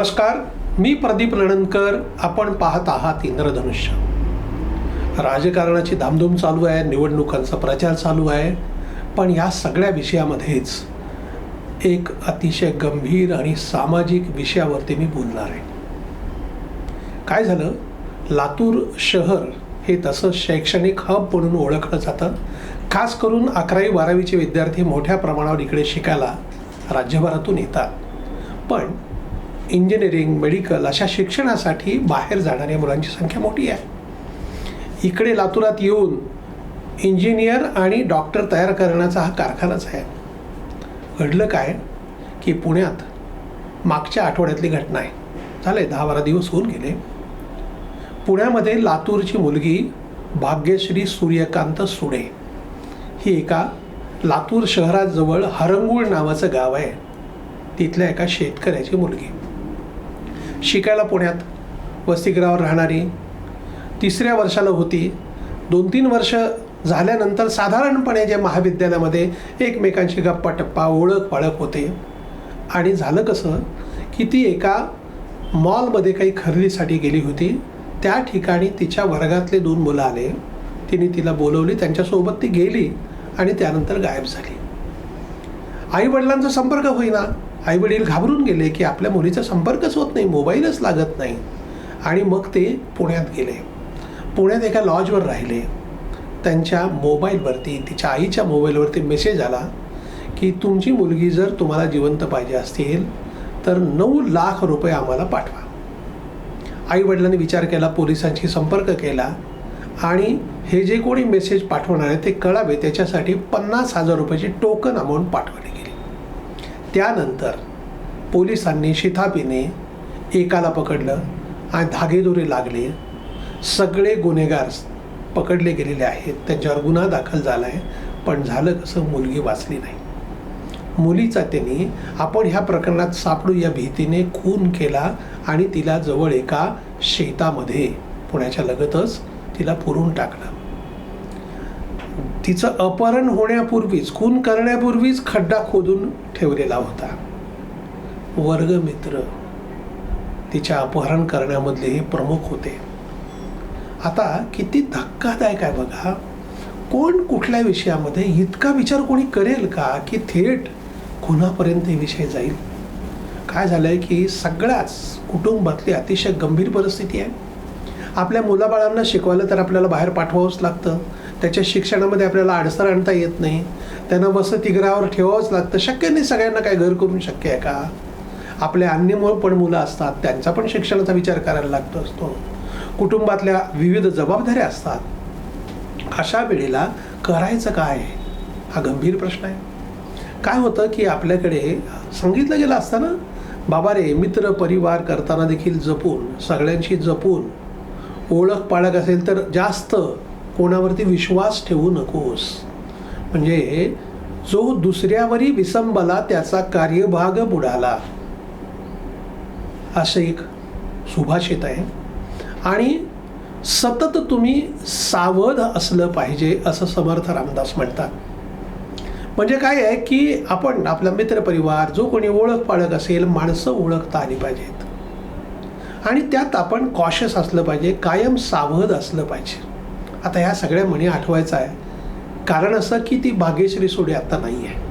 नमस्कार मी प्रदीप लणणकर आपण पाहत आहात इंद्रधनुष्य. राजकारणाची धामधूम चालू आहे निवडणुकांचा प्रचार चालू आहे पण या सगळ्या विषयामध्येच एक अतिशय गंभीर आणि सामाजिक विषयावरती मी बोलणार आहे. काय झालं? लातूर शहर हे तसं शैक्षणिक हब म्हणून ओळखलं जातं. खास करून अकरावी बारावीचे विद्यार्थी मोठ्या प्रमाणावर इकडे शिकायला राज्यभरातून येतात. पण इंजिनिअरिंग मेडिकल अशा शिक्षणासाठी बाहेर जाणाऱ्या मुलांची संख्या मोठी आहे. इकडे लातूरात येऊन इंजिनियर आणि डॉक्टर तयार करण्याचा हा कारखानाच आहे. घडलं काय? की पुण्यात मागच्या आठवड्यातली घटना आहे. झाले दहा बारा दिवस होऊन गेले. पुण्यामध्ये लातूरची मुलगी भाग्यश्री सूर्यकांत सुडे. ही एका लातूर शहराजवळ हरंगुळ नावाचं गाव आहे. तिथल्या एका शेतकऱ्याची मुलगी. शिकायला पुण्यात वसतिगृहावर राहणारी. तिसऱ्या वर्षाला होती. दोन तीन वर्ष झाल्यानंतर साधारणपणे जे महाविद्यालयामध्ये एकमेकांशी गप्पा टप्पा ओळख पाळख होते. आणि झालं कसं की ती एका मॉलमध्ये काही खरेदीसाठी गेली होती. त्या ठिकाणी तिच्या वर्गातले दोन मुलं आले. तिने तिला बोलवली त्यांच्यासोबत ती गेली आणि त्यानंतर गायब झाली. आईवडिलांचा संपर्क होईना. आईवडील घाबरून गेले की आपल्या मुलीचा संपर्कच होत नाही मोबाईलच लागत नाही. आणि मग ते पुण्यात गेले. पुण्यात एका लॉजवर राहिले. त्यांच्या मोबाईलवरती तिच्या आईच्या मोबाईलवरती मेसेज आला की तुमची मुलगी जर तुम्हाला जिवंत पाहिजे असतील तर नऊ लाख रुपये आम्हाला पाठवा. आई वडिलांनी विचार केला पोलिसांशी संपर्क केला आणि हे जे कोणी मेसेज पाठवणार आहे ते कळावे त्याच्यासाठी पन्नास हजार रुपयाची टोकन अमाऊंट पाठवली. त्यानंतर पोलिसांनी शिथापीने एकाला पकडलं आणि धागेदोरे लागले. सगळे गुन्हेगार पकडले गेलेले आहेत. त्यांच्यावर गुन्हा दाखल झाला आहे पण झालं कसं मुलगी वाचली नाही. मुलीचा त्यांनी आपण ह्या प्रकरणात सापडू या भीतीने खून केला आणि तिला जवळ एका शेतामध्ये पुण्याच्या लगतच तिला पुरून टाकलं. तिचं अपहरण होण्यापूर्वीच खून करण्यापूर्वीच खड्डा खोदून ठेवलेला होता. वर्गमित्र तिच्या अपहरण करण्यामधले हे प्रमुख होते. आता किती धक्कादायक आहे बघा. कोण कुठल्या विषयामध्ये इतका विचार कोणी करेल का की थेट खुनापर्यंत हे विषय जाईल? काय झालं आहे की सगळ्याच कुटुंबातली अतिशय गंभीर परिस्थिती आहे. आपल्या मुलाबाळांना शिकवायला तर आपल्याला बाहेर पाठवावंच लागतं. त्याच्या शिक्षणामध्ये आपल्याला अडसर आणता येत नाही. त्यांना वसतिगृहावर ठेवावंच लागतं. शक्य नाही सगळ्यांना काय घर करून शक्य आहे का? आपल्या अन्य पण मुलं असतात त्यांचा पण शिक्षणाचा विचार करायला लागतो असतो. कुटुंबातल्या विविध जबाबदाऱ्या असतात. अशा वेळेला करायचं काय? हा गंभीर प्रश्न आहे. काय होतं की आपल्याकडे सांगितलं गेलं असतं ना बाबा रे मित्र परिवार करताना देखील जपून सगळ्यांशी जपून ओळख पाळख असेल तर जास्त कोणावरती विश्वास ठेवू नकोस. म्हणजे जो दुसऱ्यावरी विसंबला त्याचा कार्यभाग बुडाला. असं एक सुभाषित आहे. आणि सतत तुम्ही सावध असलं पाहिजे असं समर्थ रामदास म्हणतात. म्हणजे काय आहे की आपण आपला मित्रपरिवार जो कोणी ओळख पाळख असेल माणसं ओळखता आली पाहिजेत. आणि त्यात आपण कॉशस असलं पाहिजे कायम सावध असलं पाहिजे. आता ह्या सगळ्या म्हणी आठवायचं आहे. कारण असं की ती भाग्यश्री सोडे आता नाही आहे.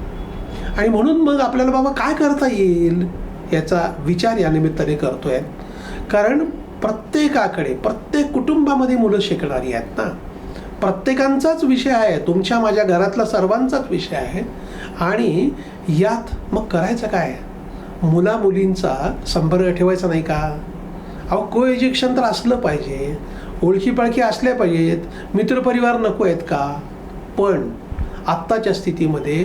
आणि म्हणून मग आपल्याला बाबा काय करता येईल? याचा विचार या निमित्ताने करतोय. कारण प्रत्येकाकडे प्रत्येक कुटुंबामध्ये मुलं शिकणारी आहेत ना. प्रत्येकांचाच विषय आहे. तुमच्या माझ्या घरातला सर्वांचाच विषय आहे. आणि यात मग करायचं काय? मुला मुलींचा संपर्क ठेवायचा नाही का? अहो को एज्युकेशन तर असलं पाहिजे. ओळखीपाळखी असल्या पाहिजेत. मित्रपरिवार नको आहेत का? पण आत्ताच्या स्थितीमध्ये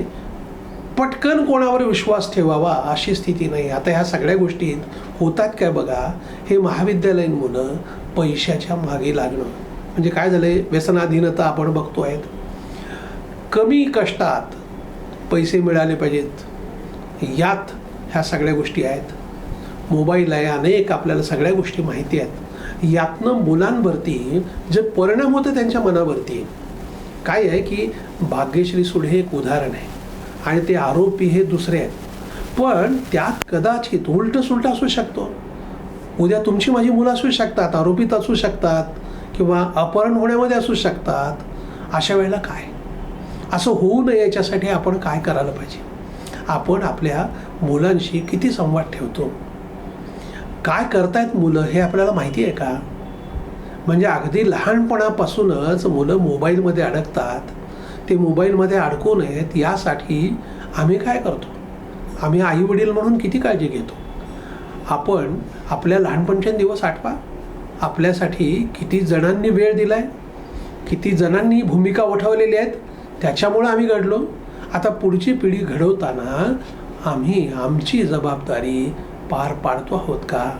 पटकन कोणावर विश्वास ठेवावा अशी स्थिती नाही. आता ह्या सगळ्या गोष्टी होतात काय बघा? हे महाविद्यालयीन मुलं पैशाच्या मागे लागणं. म्हणजे काय झालं आहे व्यसनाधीनता आपण बघतो आहेत कमी कष्टात पैसे मिळाले पाहिजेत. यात ह्या सगळ्या गोष्टी आहेत. मोबाईल आहे अनेक आपल्याला सगळ्या गोष्टी माहिती आहेत. यातनं मुलांवरती जे परिणाम होते त्यांच्या मनावरती काय आहे की भाग्यश्री सुडे हे एक उदाहरण आहे आणि ते आरोपी हे दुसरे आहेत. पण त्यात कदाचित उलट सुलट असू शकतो. उद्या तुमची माझी मुलं असू शकतात आरोपित असू शकतात किंवा अपहरण होण्यामध्ये असू शकतात. अशा वेळेला काय? असं होऊ नये याच्यासाठी आपण काय करायला पाहिजे? आपण आपल्या मुलांशी किती संवाद ठेवतो? काय करतायत मुलं हे आपल्याला माहिती आहे का? म्हणजे अगदी लहानपणापासूनच मुलं मोबाईलमध्ये अडकतात. ते मोबाईलमध्ये अडकू नयेत यासाठी आम्ही काय करतो? आम्ही आई वडील म्हणून किती काळजी घेतो? आपण आपल्या लहानपणचे दिवस आठवा. आपल्यासाठी किती जणांनी वेळ दिला आहे किती जणांनी भूमिका उठवलेल्या आहेत? त्याच्यामुळं आम्ही घडलो. आता पुढची पिढी घडवताना आम्ही आमची जबाबदारी पार पाडतो आहोत का?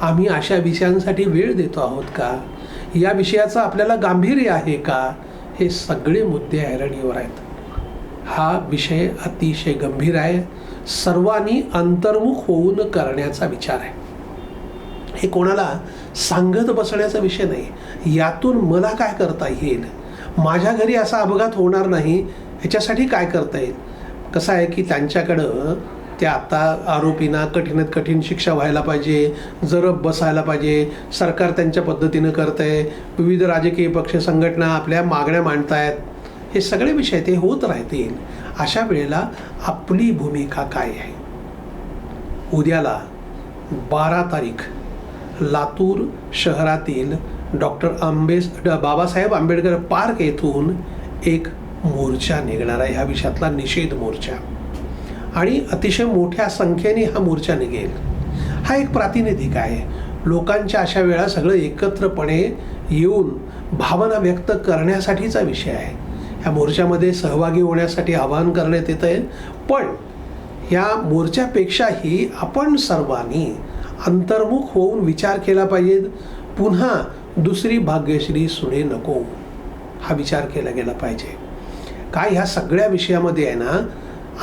आम्ही अशा विषयांसाठी वेळ देतो आहोत का? या विषयाचं आपल्याला गांभीर्य आहे का? हे सगळे मुद्दे ऐरणीवर आहेत. हा विषय अतिशय गंभीर आहे. सर्वांनी अंतर्मुख होऊन करण्याचा विचार आहे. हे कोणाला सांगत बसण्याचा विषय नाही. यातून मला काय करता येईल? माझ्या घरी असा अपघात होणार नाही. ह्याच्यासाठी काय करता येईल? कसं आहे की त्यांच्याकडं त्या आता आरोपींना कठीणात कठीण शिक्षा व्हायला पाहिजे जरब बसायला पाहिजे. सरकार त्यांच्या पद्धतीनं करत आहे विविध राजकीय पक्ष संघटना आपल्या मागण्या मांडतायत. हे सगळे विषय ते होत राहतील. अशा वेळेला आपली भूमिका काय आहे? उद्याला बारा तारीख लातूर शहरातील डॉक्टर आंबेस बाबासाहेब आंबेडकर पार्क येथून एक मोर्चा निघणार आहे. ह्या विषयातला निषेध मोर्चा. आणि अतिशय मोठ्या संख्येने हा मोर्चा निघेल. हा एक प्रातिनिधिक आहे. लोकांच्या अशा वेळा सगळं एकत्रपणे येऊन भावना व्यक्त करण्यासाठीचा विषय आहे. ह्या मोर्चामध्ये सहभागी होण्यासाठी आवाहन करण्यात येत आहे. पण या मोर्चापेक्षाही आपण सर्वांनी अंतर्मुख होऊन विचार केला पाहिजे. पुन्हा दुसरी भाग्यश्री सुने नको. हा विचार केला गेला पाहिजे. काय ह्या सगळ्या विषयामध्ये आहे ना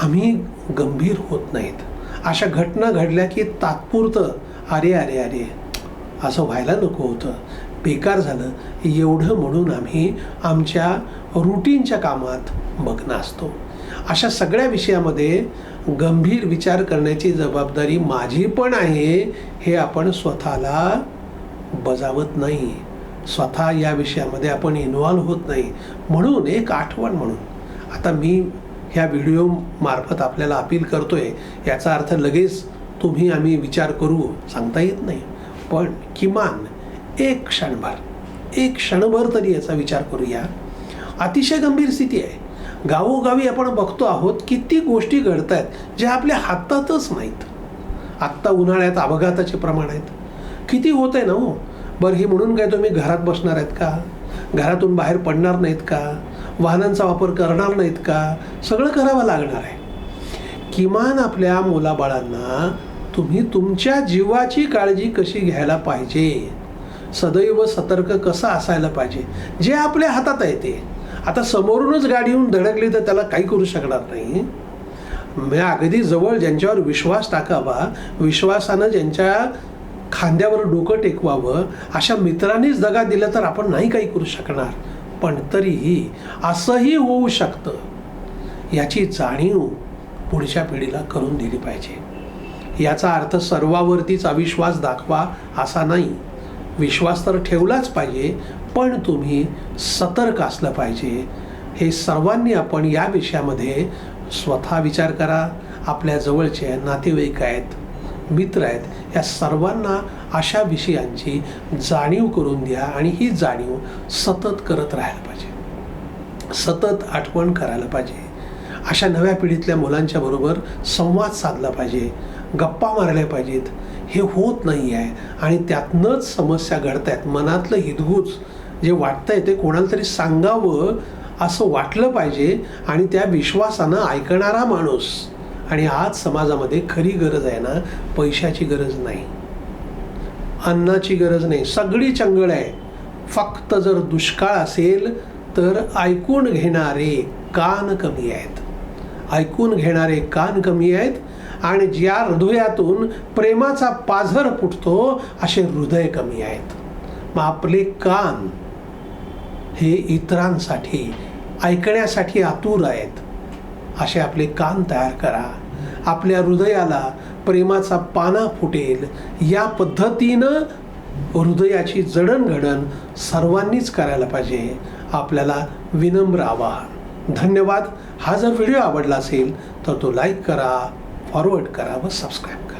आम्ही गंभीर होत नाहीत. अशा घटना घडल्या की तात्पुरतं अरे अरे अरे असं व्हायला नको होतं. बेकार झालं. एवढं म्हणून आम्ही आमच्या रुटीनच्या कामात मग्न असतो. अशा सगळ्या विषयामध्ये गंभीर विचार करण्याची जबाबदारी माझी पण आहे. हे आपण स्वतःला बजावत नाही. स्वतः या विषयामध्ये आपण इन्व्हॉल्व होत नाही. म्हणून एक आठवण म्हणून. आता मी ह्या व्हिडिओमार्फत आपल्याला अपील करतो आहे याचा अर्थ लगेच तुम्ही आम्ही विचार करू सांगता येत नाही. पण किमान एक क्षणभर एक क्षणभर तरी याचा विचार करूया. अतिशय गंभीर स्थिती आहे. गावोगावी आपण बघतो आहोत किती गोष्टी घडत आहेत ज्या आपल्या हातातच नाहीत. आत्ता उन्हाळ्यात अपघाताचे प्रमाण आहेत. किती होत आहे ना हो? बरं हे म्हणून काय तुम्ही घरात बसणार आहेत का? घरातून बाहेर पडणार नाहीत का? वाहनांचा वापर करणार नाहीत का? सगळं करावं लागणार आहे. किमान आपल्या मुलाबाळांना तुम्ही तुमच्या जीवाची काळजी कशी घ्यायला पाहिजे? सदैव सतर्क कसं असायला पाहिजे? जे आपल्या हातात आहे ते. आता समोरूनच गाडी येऊन धडकली तर त्याला काही करू शकणार नाही. म्हणजे अगदी जवळ ज्यांच्यावर विश्वास टाकावा विश्वासानं ज्यांच्या खांद्यावर डोकं टेकवावं अशा मित्रांनीच दगा दिला तर आपण नाही काही करू शकणार. पण तरीही असंही होऊ शकतं याची जाणीव पुढच्या पिढीला करून दिली पाहिजे. याचा अर्थ सर्वावरतीच अविश्वास दाखवा असा नाही. विश्वास तर ठेवलाच पाहिजे पण तुम्ही सतर्क असलं पाहिजे. हे सर्वांनी आपण या विषयामध्ये स्वतः विचार करा. आपल्या जवळचे नातेवाईक आहेत. मित्र आहेत या सर्वांना अशा विषयांची जाणीव करून द्या आणि ही जाणीव सतत करत राहायला पाहिजे. सतत आठवण करायला पाहिजे. अशा नव्या पिढीतल्या मुलांच्या बरोबर संवाद साधला पाहिजे गप्पा मारल्या पाहिजेत. हे होत नाही आहे आणि त्यातनंच समस्या घडत आहेत मनातलं हिदगूज जे वाटतंय ते कोणाला तरी सांगावं असं वाटलं पाहिजे आणि त्या विश्वासानं ऐकणारा माणूस आणि आज समाजामध्ये खरी गरज आहे ना पैशाची गरज नाही. अन्नाची गरज नाही. सगळी चंगळ आहे. फक्त जर दुष्काळ असेल तर ऐकून घेणारे कान कमी आहेत. ऐकून घेणारे कान कमी आहेत आणि ज्या हृदयातून प्रेमाचा पाझर फुटतो असे हृदय कमी आहेत. मग आपले कान हे इतरांसाठी ऐकण्यासाठी आतुर आहेत. असे आपले कान तयार करा. आपल्या हृदयाला प्रेमाचा पाना फुटेल. या पद्धतीनं हृदयाची जडणघडण सर्वांनीच करायला पाहिजे. आपल्याला विनम्र आवाहन. धन्यवाद. हा जर व्हिडिओ आवडला असेल तर तो लाईक करा फॉरवर्ड करा व सबस्क्राईब करा.